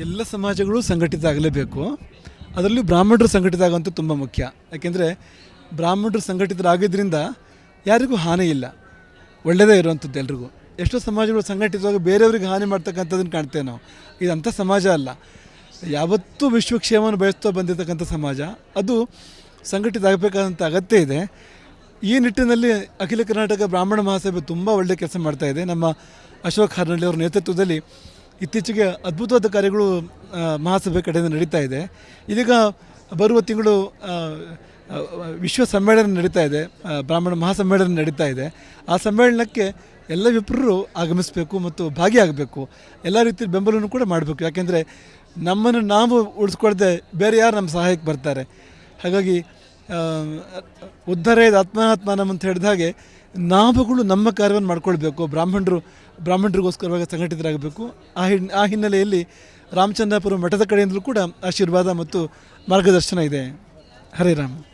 ಎಲ್ಲ ಸಮಾಜಗಳು ಸಂಘಟಿತ ಆಗಲೇಬೇಕು. ಅದರಲ್ಲೂ ಬ್ರಾಹ್ಮಣರು ಸಂಘಟಿತ ಆಗುವಂಥ ತುಂಬ ಮುಖ್ಯ. ಯಾಕೆಂದರೆ ಬ್ರಾಹ್ಮಣರು ಸಂಘಟಿತರಾಗಿದ್ದರಿಂದ ಯಾರಿಗೂ ಹಾನಿ ಇಲ್ಲ. ಒಳ್ಳೆಯದೇ ಇರುವಂಥದ್ದು ಎಲ್ರಿಗೂ. ಎಷ್ಟೋ ಸಮಾಜಗಳು ಸಂಘಟಿತವಾಗ ಬೇರೆಯವ್ರಿಗೆ ಹಾನಿ ಮಾಡ್ತಕ್ಕಂಥದ್ದನ್ನು ಕಾಣ್ತೇವೆ ನಾವು. ಇದಂಥ ಸಮಾಜ ಅಲ್ಲ. ಯಾವತ್ತೂ ವಿಶ್ವಕ್ಷೇಮವನ್ನು ಬಯಸ್ತಾ ಬಂದಿರತಕ್ಕಂಥ ಸಮಾಜ. ಅದು ಸಂಘಟಿತ ಆಗಬೇಕಾದಂಥ ಅಗತ್ಯ ಇದೆ. ಈ ನಿಟ್ಟಿನಲ್ಲಿ ಅಖಿಲ ಕರ್ನಾಟಕ ಬ್ರಾಹ್ಮಣ ಮಹಾಸಭೆ ತುಂಬ ಒಳ್ಳೆಯ ಕೆಲಸ ಮಾಡ್ತಾಯಿದೆ ನಮ್ಮ ಅಶೋಕ್ ಹಾರ್ನಳ್ಳಿ ಅವರ ನೇತೃತ್ವದಲ್ಲಿ ಇತ್ತೀಚೆಗೆ ಅದ್ಭುತವಾದ ಕಾರ್ಯಗಳು ಮಹಾಸಭೆ ಕಡೆಯಿಂದ ನಡೀತಾ ಇದೆ. ಇದೀಗ ಬರುವ ತಿಂಗಳು ವಿಶ್ವ ಸಮ್ಮೇಳನ ನಡೀತಾ ಇದೆ. ಬ್ರಾಹ್ಮಣ ಮಹಾಸಮ್ಮೇಳನ ನಡೀತಾ ಇದೆ. ಆ ಸಮ್ಮೇಳನಕ್ಕೆ ಎಲ್ಲ ವಿಪ್ರರು ಆಗಮಿಸಬೇಕು ಮತ್ತು ಭಾಗಿಯಾಗಬೇಕು. ಎಲ್ಲ ರೀತಿಯ ಬೆಂಬಲವನ್ನು ಕೂಡ ಮಾಡಬೇಕು. ಯಾಕೆಂದರೆ ನಮ್ಮನ್ನು ನಾವು ಉಳಿಸ್ಕೊಳ್ದೆ ಬೇರೆ ಯಾರು ನಮ್ಮ ಸಹಾಯಕ್ಕೆ ಬರ್ತಾರೆ. ಹಾಗಾಗಿ ಉದ್ಧಾರೇದ ಆತ್ಮಾತ್ಮಾನಮ್ ಅಂತ ಹೇಳಿದ ಹಾಗೆ ನಾವುಗಳು ನಮ್ಮ ಕಾರ್ಯವನ್ನು ಮಾಡ್ಕೊಳ್ಬೇಕು. ಬ್ರಾಹ್ಮಣರು, ಬ್ರಾಹ್ಮಣರಿಗೋಸ್ಕರವಾಗಿ ಸಂಘಟಿತರಾಗಬೇಕು. ಆ ಹಿನ್, ಆ ಹಿನ್ನೆಲೆಯಲ್ಲಿ ರಾಮಚಂದ್ರಾಪುರ ಮಠದ ಕಡೆಯಿಂದಲೂ ಕೂಡ ಆಶೀರ್ವಾದ ಮತ್ತು ಮಾರ್ಗದರ್ಶನ ಇದೆ. ಹರೇ ರಾಮ್.